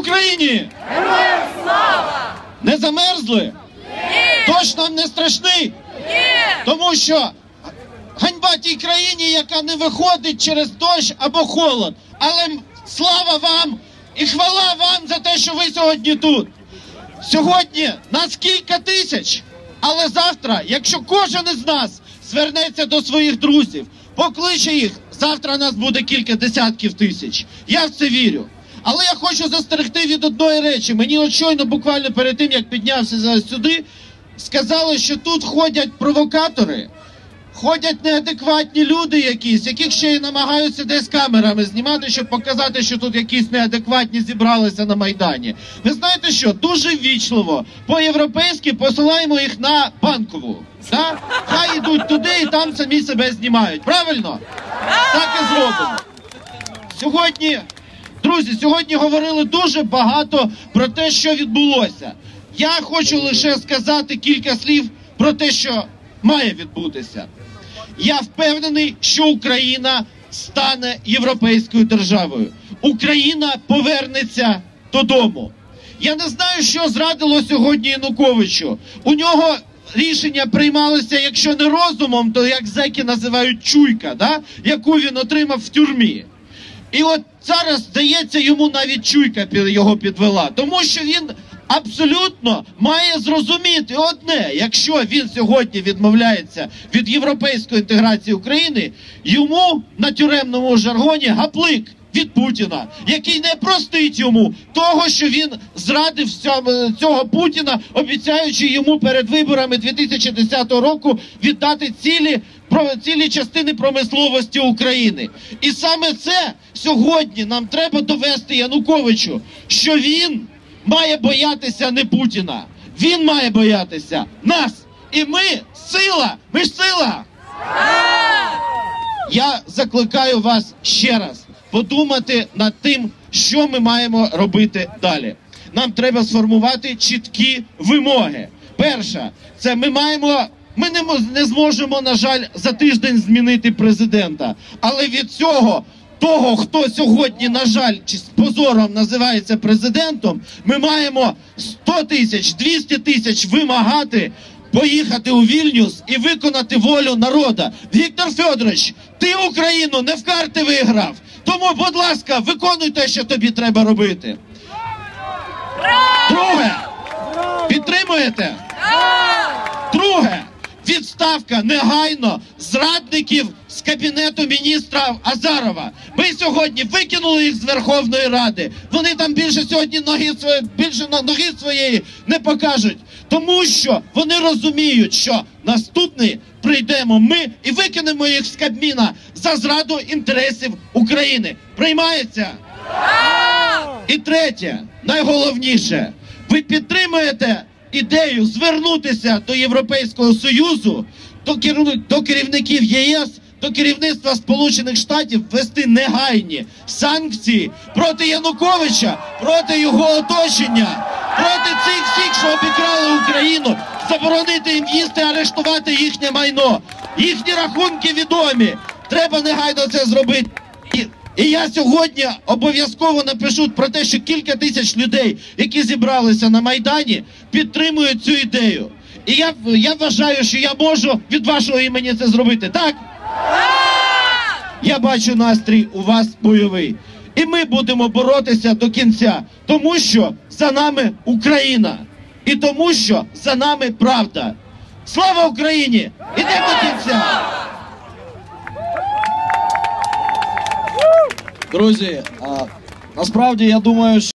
Україні! Героям слава! Не замерзли? Ні! Дощ нам не страшний, Ні! тому що ганьба тій країні, яка не виходить через дощ або холод. Але слава вам і хвала вам за те, що ви сьогодні тут. Сьогодні нас кілька тисяч, але завтра, якщо кожен із нас звернеться до своїх друзів, покличе їх, завтра нас буде кілька десятків тисяч. Я в це вірю. Але я хочу застерегти від одної речі. Мені от щойно, буквально перед тим, як піднявся зараз сюди, сказали, що тут ходять провокатори. Ходять неадекватні люди якісь, яких ще й намагаються десь камерами знімати, щоб показати, що тут якісь неадекватні зібралися на Майдані. Ви знаєте що? Дуже ввічливо, по-європейськи посилаємо їх на банкову. Да? Хай йдуть туди і там самі себе знімають. Правильно? Так і зробимо. Сьогодні, друзі, сьогодні говорили дуже багато про те, що відбулося. Я хочу лише сказати кілька слів про те, що має відбутися. Я впевнений, що Україна стане європейською державою. Україна повернеться додому. Я не знаю, що зрадило сьогодні Януковичу. У нього рішення приймалося, якщо не розумом, то як зеки називають чуйка, да? яку він отримав в тюрмі. І от зараз, здається, йому навіть чуйка його підвела, тому що він абсолютно має зрозуміти одне: якщо він сьогодні відмовляється від європейської інтеграції України, йому на тюремному жаргоні гаплик. Від Путіна, який не простить йому того, що він зрадив цього Путіна, обіцяючи йому перед виборами 2010 року віддати цілі цілі частини промисловості України. І саме це сьогодні нам треба довести Януковичу, що він має боятися не Путіна, він має боятися нас. І ми сила, ми ж сила. Я закликаю вас ще раз подумати над тим, що ми маємо робити далі. Нам треба сформувати чіткі вимоги. Перша, це ми маємо. Ми не, не зможемо, на жаль, за тиждень змінити президента. Але від цього того, хто сьогодні, на жаль, чи з позором називається президентом, ми маємо 100 тисяч, 200 тисяч вимагати поїхати у Вільнюс і виконати волю народа. Віктор Федорович, ти Україну не в карти виграв. Тому, будь ласка, виконуй те, що тобі треба робити. Друге, підтримуєте? Відставка негайно зрадників з кабінету міністра Азарова. Ми сьогодні викинули їх з Верховної Ради. Вони там більше сьогодні ноги своє, більше ноги своєї не покажуть, тому що вони розуміють, що наступний прийдемо ми і викинемо їх з Кабміна за зраду інтересів України. Приймається? І третє, найголовніше, ви підтримуєте ідею звернутися до Європейського Союзу, до, до керівників ЄС, до керівництва Сполучених Штатів ввести негайні санкції проти Януковича, проти його оточення, проти цих всіх, що обікрали Україну, заборонити їм їсти, арештувати їхнє майно. Їхні рахунки відомі. Треба негайно це зробити. І я сьогодні обов'язково напишу про те, що кілька тисяч людей, які зібралися на Майдані, підтримують цю ідею. І я, я вважаю, що я можу від вашого імені це зробити. Так? Я бачу настрій у вас бойовий. І ми будемо боротися до кінця, тому що за нами Україна. І тому, що за нами правда. Слава Україні! Ідемо до кінця! Друзі, а, насправді я думаю,